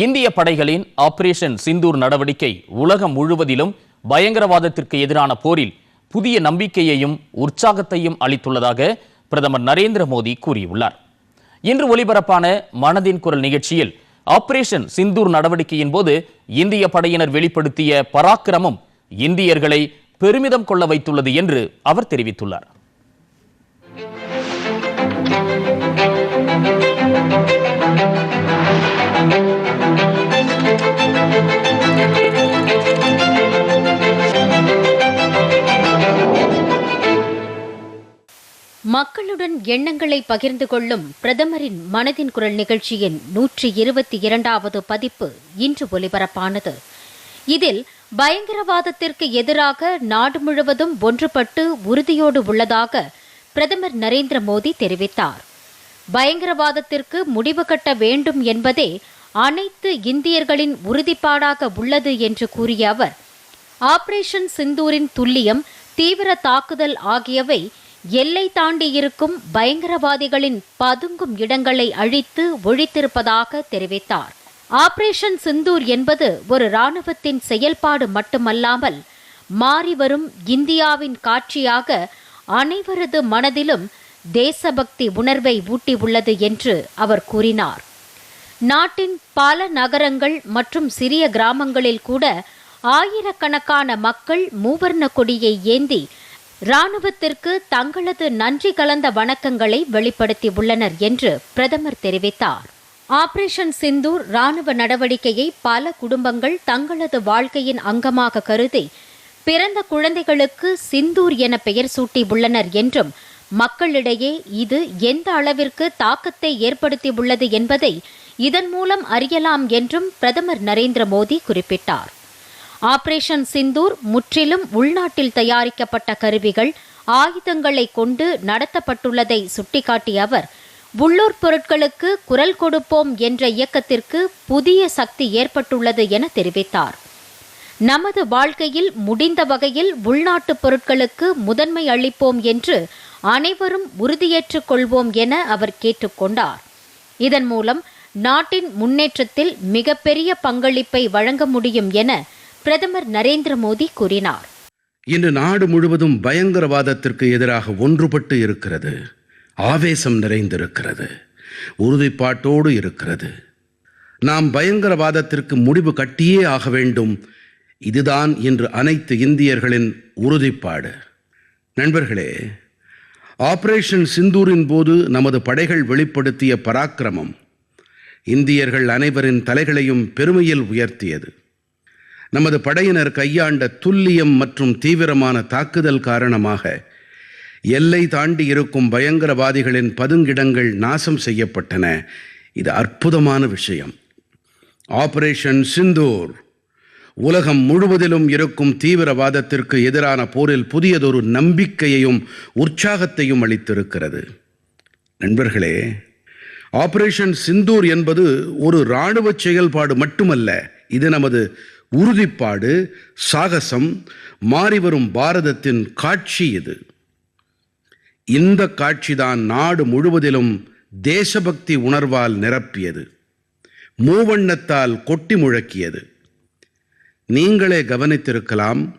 இந்திய படைகளின் ஆபரேஷன் சிந்தூர் நடவடிக்கை உலகம் முழுவதிலும் பயங்கரவாதத்திற்கு எதிரான போரில் புதிய நம்பிக்கையையும் உற்சாகத்தையும் அளித்துள்ளதாக பிரதமர் நரேந்திர மோடி கூறியுள்ளார். இன்று ஒலிபரப்பான மனதின் குரல் நிகழ்ச்சியில் ஆபரேஷன் சிந்தூர் நடவடிக்கையின் போது இந்திய படையினர் வெளிப்படுத்திய பராக்கிரமம் இந்தியர்களை பெருமிதம் கொள்ள வைத்துள்ளது என்று அவர் தெரிவித்துள்ளார். மக்களுடன் எண்ணங்களை பகிர்ந்து கொள்ளும் பிரதமரின் மனதின் குரல் நிகழ்ச்சியின் நூற்றி இருபத்தி இரண்டாவது பதிப்பு இன்று ஒலிபரப்பானது. இதில் பயங்கரவாதத்திற்கு எதிராக நாடு முழுவதும் ஒன்றுபட்டு உறுதியோடு உள்ளதாக பிரதமர் நரேந்திர மோடி தெரிவித்தார். பயங்கரவாதத்திற்கு முடிவு கட்ட வேண்டும் என்பதே அனைத்து இந்தியர்களின் உறுதிப்பாடாக உள்ளது என்று கூறிய அவர் ஆபரேஷன் சிந்தூரின் துல்லியம் தீவிர தாக்குதல் ஆகியவை எல்லை தாண்டி இருக்கும் பயங்கரவாதிகளின் பதுங்கும் இடங்களை அழித்து ஒழித்திருப்பதாக தெரிவித்தார். ஆபரேஷன் சிந்தூர் என்பது ஒரு இராணுவத்தின் செயல்பாடு மட்டுமல்லாமல் மாறிவரும் இந்தியாவின் காட்சியாக அனைவரது மனதிலும் தேசபக்தி உணர்வை ஊட்டியுள்ளது என்று அவர் கூறினார். நாட்டின் பல நகரங்கள் மற்றும் சிறிய கிராமங்களில் கூட ஆயிரக்கணக்கான மக்கள் மூவர்ண கொடியை ஏந்தி ராணுவத்திற்கு தங்களது நன்றி கலந்த வணக்கங்களை வெளிப்படுத்தியுள்ளனர் என்று பிரதமர் தெரிவித்தார். ஆபரேஷன் சிந்தூர் ராணுவ நடவடிக்கையை பல குடும்பங்கள் தங்களது வாழ்க்கையின் அங்கமாக கருதி பிறந்த குழந்தைகளுக்கு சிந்தூர் என பெயர் சூட்டியுள்ளனர் என்றும் மக்களிடையே இது எந்த அளவிற்கு தாக்கத்தை ஏற்படுத்தியுள்ளது என்பதை இதன் மூலம் அறியலாம் என்றும் பிரதமர் நரேந்திர மோடி குறிப்பிட்டார். ஆபரேஷன் சிந்தூர் முற்றிலும் உள்நாட்டில் தயாரிக்கப்பட்ட கருவிகள் ஆயுதங்களை கொண்டு நடத்தப்பட்டுள்ளதை சுட்டிக்காட்டிய அவர் உள்ளூர் பொருட்களுக்கு குரல் கொடுப்போம் என்ற இயக்கத்திற்கு புதிய சக்தி ஏற்பட்டுள்ளது என தெரிவித்தார். நமது வாழ்க்கையில் முடிந்த வகையில் உள்நாட்டு பொருட்களுக்கு முதன்மை அளிப்போம் என்று அனைவரும் உறுதியேற்றுக் கொள்வோம் என அவர் கேட்டுக்கொண்டார் இதன் மூலம் நாட்டின் முன்னேற்றத்தில் மிகப்பெரிய பங்களிப்பை வழங்க முடியும் என பிரதமர் நரேந்திர மோடி கூறினார். இன்று நாடு முழுவதும் பயங்கரவாதத்திற்கு எதிராக ஒன்றுபட்டு இருக்கிறது. ஆவேசம் நிறைந்திருக்கிறது. உறுதிப்பாட்டோடு இருக்கிறது. நாம் பயங்கரவாதத்திற்கு முடிவு கட்டியே ஆக வேண்டும். இதுதான் இன்று அனைத்து இந்தியர்களின் உறுதிப்பாடு. நண்பர்களே ஆபரேஷன் சிந்தூரின் போது நமது படைகள் வெளிப்படுத்திய பராக்கிரமம் இந்தியர்கள் அனைவரின் தலைகளையும் பெருமையில் உயர்த்தியது. நமது படையினர் கையாண்ட துல்லியம் மற்றும் தீவிரமான தாக்குதல் காரணமாக எல்லை தாண்டி இருக்கும் பயங்கரவாதிகளின் பதுங்கிடங்கள் நாசம் செய்யப்பட்டன. இது அற்புதமான விஷயம். ஆபரேஷன் சிந்தூர். உலகம் முழுவதிலும் இருக்கும் தீவிரவாதத்திற்கு எதிரான போரில் புதியதொரு நம்பிக்கையையும் உற்சாகத்தையும் அளித்திருக்கிறது. நண்பர்களே ஆபரேஷன் சிந்தூர் என்பது ஒரு இராணுவ செயல்பாடு மட்டுமல்ல இது நமது உறுதிப்பாடு சாகசம் மாறிவரும் பாரதத்தின் காட்சி இது. இந்த காட்சிதான் நாடு முழுவதிலும் தேசபக்தி உணர்வால் நிரப்பியது. மூவண்ணத்தால் கொட்டி முழக்கியது. நீங்களே கவனித்திருக்கலாம்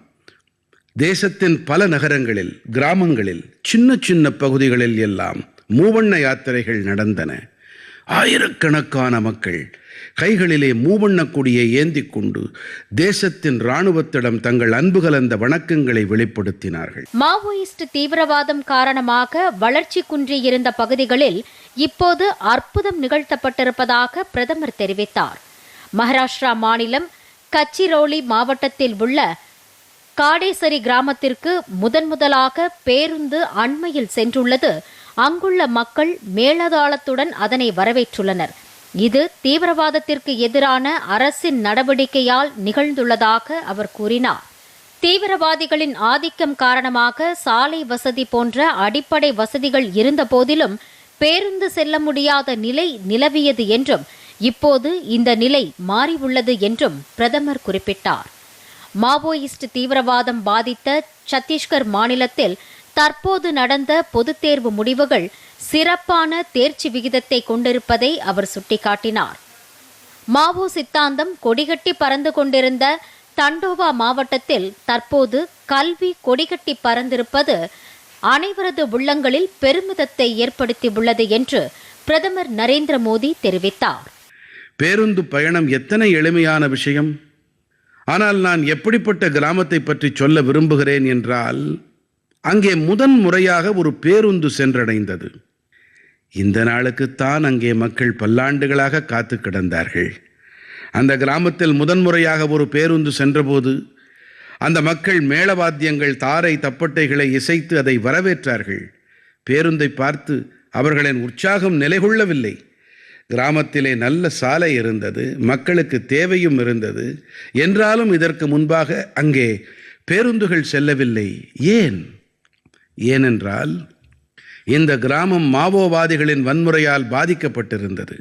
தேசத்தின் பல நகரங்களில் கிராமங்களில் சின்ன சின்ன பகுதிகளில் எல்லாம் மூவண்ண யாத்திரைகள் நடந்தன. ஆயிரக்கணக்கான மக்கள் கைகளிலே மூவண்ணக் கொடியை ஏந்தி கொண்டு தேசத்தின் ராணுவத்திடம் தங்கள் அன்பு கலந்த வணக்கங்களை வெளிப்படுத்தினார்கள். மாவோயிஸ்ட் தீவிரவாதம் காரணமாக வளர்ச்சி குன்றியிருந்த பகுதிகளில் இப்போது அற்புதம் நிகழ்த்தப்பட்டிருப்பதாக பிரதமர் தெரிவித்தார். மகாராஷ்டிரா மாநிலம் கச்சிரோலி மாவட்டத்தில் உள்ள காடேசரி கிராமத்திற்கு முதன் முதலாக பேருந்து அண்மையில் சென்றுள்ளது. அங்குள்ள மக்கள் மேலதாளத்துடன் அதனை வரவேற்றுள்ளனர். இது தீவிரவாதத்திற்கு எதிரான அரசின் நடவடிக்கையால் நிகழ்ந்துள்ளதாக அவர் கூறினார். தீவிரவாதிகளின் ஆதிக்கம் காரணமாக சாலை வசதி போன்ற அடிப்படை வசதிகள் இருந்தபோதிலும் பேருந்து செல்ல முடியாத நிலை நிலவியது என்றும் இப்போது இந்த நிலை மாறியுள்ளது என்றும் பிரதமர் குறிப்பிட்டார். மாவோயிஸ்ட் தீவிரவாதம் பாதித்த சத்தீஸ்கர் மாநிலத்தில் தற்போது நடந்த பொதுத் தேர்வு முடிவுகள் சிறப்பான தேர்ச்சி விகிதத்தை கொண்டிருப்பதை அவர் சுட்டிக்காட்டினார். மாவோ சித்தாந்தம் கொடிகட்டி பறந்து கொண்டிருந்த தண்டோவா மாவட்டத்தில் தற்போது கல்வி கொடிகட்டி பறந்திருப்பது அனைவரது உள்ளங்களில் பெருமிதத்தை ஏற்படுத்தியுள்ளது என்று பிரதமர் நரேந்திர மோடி தெரிவித்தார். பேருந்து பயணம் எத்தனை எளிமையான விஷயம்? ஆனால் நான் எப்படிப்பட்ட கிராமத்தை பற்றி சொல்ல விரும்புகிறேன் என்றால் அங்கே முதன் முறையாக ஒரு பேருந்து சென்றடைந்தது. இந்த நாளுக்குத்தான் அங்கே மக்கள் பல்லாண்டுகளாக காத்து கிடந்தார்கள். அந்த கிராமத்தில் முதன்முறையாக ஒரு பேருந்து சென்றபோது அந்த மக்கள் மேளவாத்தியங்கள் தாரை தப்பட்டைகளை இசைத்து அதை வரவேற்றார்கள். பேருந்தை பார்த்து அவர்களின் உற்சாகம் நிலைகொள்ளவில்லை. கிராமத்திலே நல்ல சாலை இருந்தது மக்களுக்கு தேவையும் இருந்தது. என்றாலும் இதற்கு முன்பாக அங்கே பேருந்துகள் செல்லவில்லை. ஏன்? ஏனென்றால் இந்த கிராமம் மாவோவாதிகளின் வன்முறையால் பாதிக்கப்பட்டிருந்தது.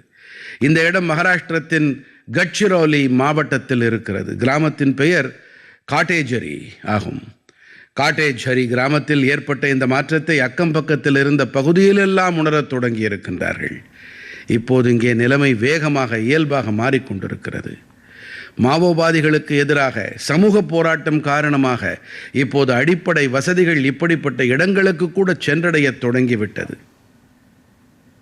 இந்த இடம் மகாராஷ்டிரத்தின் கட்சிரோலி மாவட்டத்தில் இருக்கிறது. கிராமத்தின் பெயர் காட்டேஜரி ஆகும். காட்டேஜரி கிராமத்தில் ஏற்பட்ட இந்த மாற்றத்தை அக்கம் பக்கத்தில் இருந்த பகுதியிலெல்லாம் உணரத் தொடங்கி இருக்கின்றார்கள் இப்போது இங்கே நிலைமை வேகமாக இயல்பாக மாறிக்கொண்டிருக்கிறது. மாவோவாதிகளுக்கு எதிராக சமூக போராட்டம் காரணமாக இப்போது அடிப்படை வசதிகள் இப்படிப்பட்ட இடங்களுக்கு கூட சென்றடையத் தொடங்கிவிட்டது.